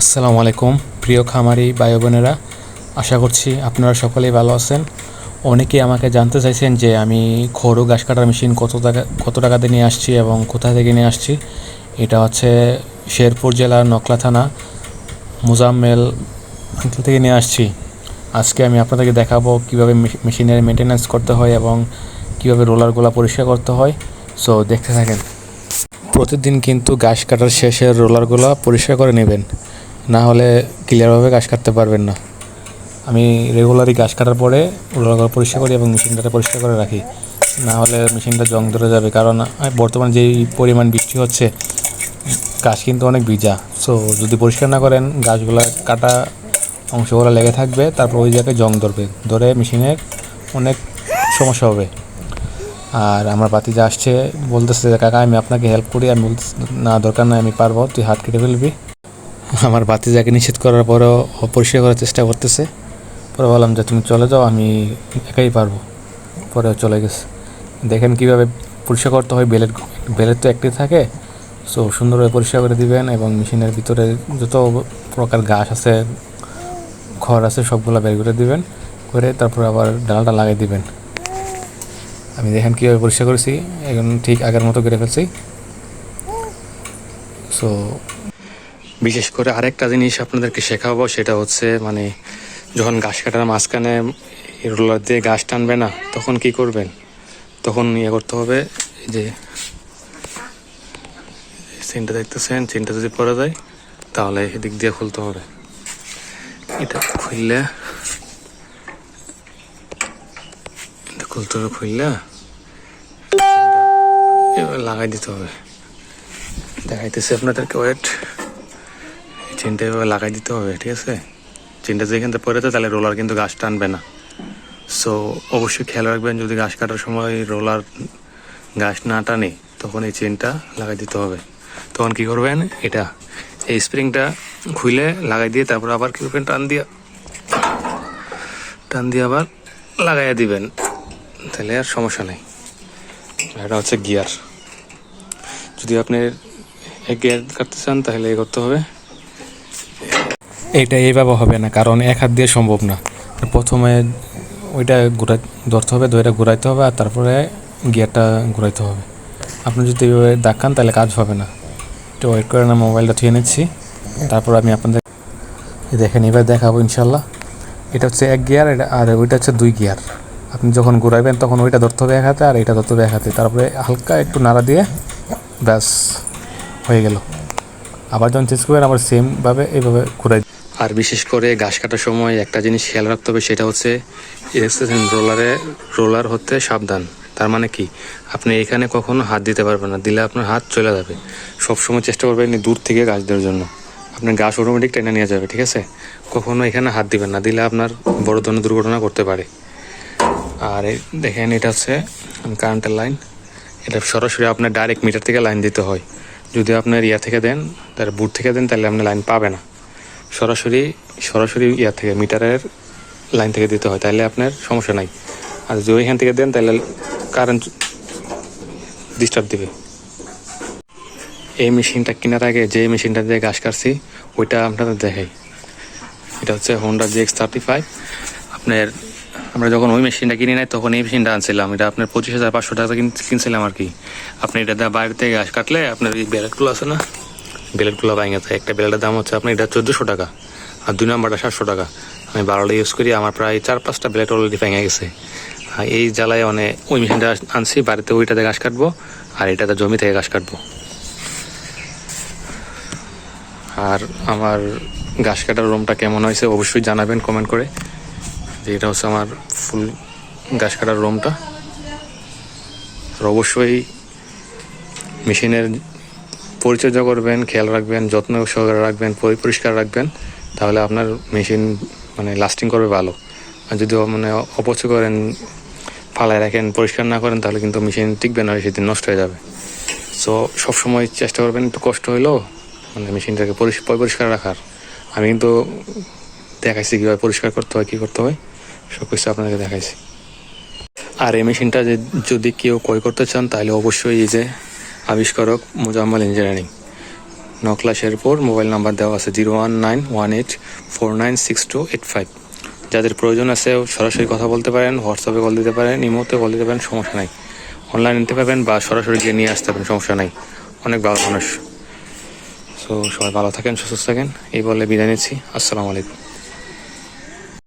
আসসালামু আলাইকুম, প্রিয় খামারি ভাই বোনেরা আশা করছি আপনারা সকলেই ভালো আছেন। অনেকেই আমাকে জানতে চাইছেন যে আমি খড়ো ঘাস কাটার মেশিন কত টাকা কত টাকাতে নিয়ে আসছি এবং কোথা থেকে নিয়ে আসছি। এটা হচ্ছে শেরপুর জেলার নকলা থানা, মোজাম্মেল অঞ্চল থেকে নিয়ে আসছি। আজকে আমি আপনাদেরকে দেখাবো কীভাবে মেশিনের মেনটেন্যান্স করতে হয় এবং কীভাবে রোলারগুলো পরিষ্কার করতে হয়। সো দেখতে থাকেন। প্রতিদিন কিন্তু ঘাস কাটার শেষের রোলারগুলো পরিষ্কার করে নেবেন। না হলে ক্লিয়ারভাবে ঘাস কাটতে পারবেন না। আমি রেগুলারই ঘাস কাটার পরে রোলারগুলো পরিষ্কার করি এবং মেশিনটাতে পরিষ্কার করে রাখি। না হলে মেশিনটা জং ধরে যাবে, কারণ বর্তমানে যেই পরিমাণ বৃষ্টি হচ্ছে, গাছ কিন্তু অনেক ভিজা। সো যদি পরিষ্কার না করেন, গাছগুলো কাটা অংশগুলো লেগে থাকবে, তারপর ওই জায়গায় জং ধরবে। ধরে মেশিনের অনেক সমস্যা হবে। আর আমার বাতি যা আসছে, বলতেছে কাকা, আমি আপনাকে হেল্প করি, আমি বলতেছি, না, দরকার নাই, আমি পারব, তুই হাত কেটে ফেলবি। আমার বাতি যাকে নিষেধ করার পরেও পরিষ্কার করার চেষ্টা করতেছে। পরে বললাম যে, তুমি চলে যাও, আমি একাই পারব। পরে চলে গেছে। দেখেন কীভাবে পরিষ্কার করতে হয়। বেলেট বেলেট তো একটি থাকে, সো সুন্দরভাবে পরিষ্কার করে দিবেন এবং মেশিনের ভিতরে যত প্রকার ঘাস আছে, খড় আছে, সবগুলো বের করে দিবেন। করে তারপর আবার ডালাটা লাগিয়ে দিবেন। আমি দেখেন কীভাবে পরিষ্কার করেছি। এখন ঠিক আগের মতো করে ফেলছি। সো বিশেষ করে আরেকটা জিনিস আপনাদেরকে শেখাবো, সেটা হচ্ছে মানে যখন ঘাস কাটার মাঝখানে রোলার দিয়ে ঘাস টানবে না, তখন কি করবেন? তখন ইয়ে করতে হবে যে চেনটা দেখতেছেন চেনটা যদি পরে যায়, তাহলে এদিক দিয়ে খুলতে হবে। এটা খুললে খুলতে হবে, খুললে লাগাই দিতে হবে। দেখাইতেছে আপনাদেরকে, ওয়েট। চেনটা এভাবে লাগাই দিতে হবে, ঠিক আছে? চেনটা যেখান থেকে পড়ে যায়, তাহলে রোলার কিন্তু গাছ টানবে না। সো অবশ্যই খেয়াল রাখবেন, যদি ঘাস কাটার সময় রোলার ঘাস না টানে, তখন এই চেনটা লাগাই দিতে হবে। তখন কি করবেন? এটা, এই স্প্রিংটা খুলে লাগাই দিয়ে তারপর আবার কি করবেন? টান দিয়া, টান দিয়ে আবার লাগাইয়া দিবেন। তাহলে আর সমস্যা নেই। এটা হচ্ছে গিয়ার যদি আপনি এক গিয়ার কাটতে চান, তাহলে এ করতে হবে। এটা এইভাবে হবে না, কারণ এক হাত দিয়ে সম্ভব না। প্রথমে ওইটা ঘুরাই, ধরতে হবে, ধরে ঘুরাইতে হবে আর তারপরে গিয়ারটা ঘুরাইতে হবে। আপনি যদি এইভাবে দেখান তাহলে কাজ হবে না। একটু ওয়েট করে না মোবাইলটা থুয়ে নিচ্ছি। তারপর আমি আপনাদের দেখেন এবার দেখাবো ইনশাল্লাহ। এটা হচ্ছে এক গিয়ার, এটা আর ওইটা হচ্ছে দুই গিয়ার। আপনি যখন ঘুরাইবেন তখন ওইটা ধরতে হবে এক হাতে আর এটা ধরতে হবে এক হাতে। তারপরে হালকা একটু নাড়া দিয়ে ব্যাস, হয়ে গেল। আবার যখন চেঞ্জ করবেন, আবার সেমভাবে এইভাবে ঘুরাই আর বিশেষ করে ঘাস কাটার সময় একটা জিনিস খেয়াল রাখতে হবে, সেটা হচ্ছে দেখতেছেন রোলারে, রোলার হতে সাবধান। তার মানে কি? আপনি এখানে কখনো হাত দিতে পারবেন না, দিলে আপনার হাত চলে যাবে। সবসময় চেষ্টা করবেন দূর থেকে গাছ দেওয়ার জন্য। আপনার গাছ অটোমেটিক টেনে নিয়ে যাবে, ঠিক আছে? কখনো এখানে হাত দিবেন না, দিলে আপনার বড় ধরনের দুর্ঘটনা করতে পারে। আর দেখেন, এটা হচ্ছে কারেন্টের লাইন এটা সরাসরি আপনার ডাইরেক্ট মিটার থেকে লাইন দিতে হয়। যদি আপনার ইয়া থেকে দেন, তার বুট থেকে দেন, তাহলে আপনি লাইন পাবে না। সরাসরি সরাসরি ইয়া থেকে, মিটারের লাইন থেকে দিতে হয় তাহলে আপনার সমস্যা নাই। আর যদি ওইখান থেকে দেন তাহলে কারেন্ট ডিস্টার্ব দিবে। এই মেশিনটা কেনার আগে, যে মেশিনটা দিয়ে ঘাস কাটছি, ওইটা আপনাদের দেখাই। এটা হচ্ছে Honda G X thirty five আপনার, আমরা যখন ওই মেশিনটা কিনে নেই, তখন এই মেশিনটা আনছিলাম। এটা আপনার পঁচিশ হাজার পাঁচশো টাকা কিনছিলাম আর কি। আপনি এটা বাইরে থেকে ঘাস কাটলে আপনার এই ব্যালেটগুলো আছে না ব্যালেটগুলো ভাঙে যায় একটা ব্যালেটের দাম হচ্ছে আপনার এটা চোদ্দোশো টাকা আর দুই নম্বরটা সাতশো টাকা। আমি বারোটা ইউজ করি, আমার প্রায় চার পাঁচটা ব্যালেট অলরেডি ভেঙে গেছে। আর এই জ্বালায় মানে ওই মেশিনটা আনছি, বাড়িতে ওইটাতে ঘাস কাটবো আর এটাতে জমি থেকে ঘাস কাটবো। আর আমার ঘাস কাটার রুমটা কেমন হয়েছে অবশ্যই জানাবেন কমেন্ট করে। যে এটা হচ্ছে আমার ফুল ঘাস কাটার রুমটা। আর অবশ্যই মেশিনের পরিচর্যা করবেন, খেয়াল রাখবেন, যত্ন সহকারে রাখবেন, পরি- পরিষ্কার রাখবেন, তাহলে আপনার মেশিন মানে লাস্টিং করবে ভালো। আর যদি মানে অপচয় করেন ফালায় রাখেন, পরিষ্কার না করেন, তাহলে কিন্তু মেশিন টিকবে না, সেদিন নষ্ট হয়ে যাবে। সো সবসময় চেষ্টা করবেন, একটু কষ্ট হইলেও মানে মেশিনটাকে পরিষ্কার রাখার। আমি কিন্তু দেখাইছি কীভাবে পরিষ্কার করতে হয়, কী করতে হয় সব কিছু আপনাকে দেখাইছি। আর এই মেশিনটা যদি কেউ ক্রয় করতে চান, তাহলে অবশ্যই এই যে আবিষ্কারক Mozammel engineering. Nakla Sherpur mobile number দেওয়া আছে zero one nine one eight four nine six two eight five. যাদের প্রয়োজন আছে সরাসরি কথা বলতে পারেন, হোয়াটসঅ্যাপে কল দিতে পারেন, ইমোতে কল দিতে পারেন, সমস্যা নাই। অনলাইন নিতে পারবেন বা সরাসরি গিয়ে নিয়ে আসতে পারেন সমস্যা নাই। অনেক ভালো মানুষ। সো সবাই ভালো থাকেন, সুস্থ থাকেন। এই বলে বিদায় নিচ্ছি। আসসালামু আলাইকুম।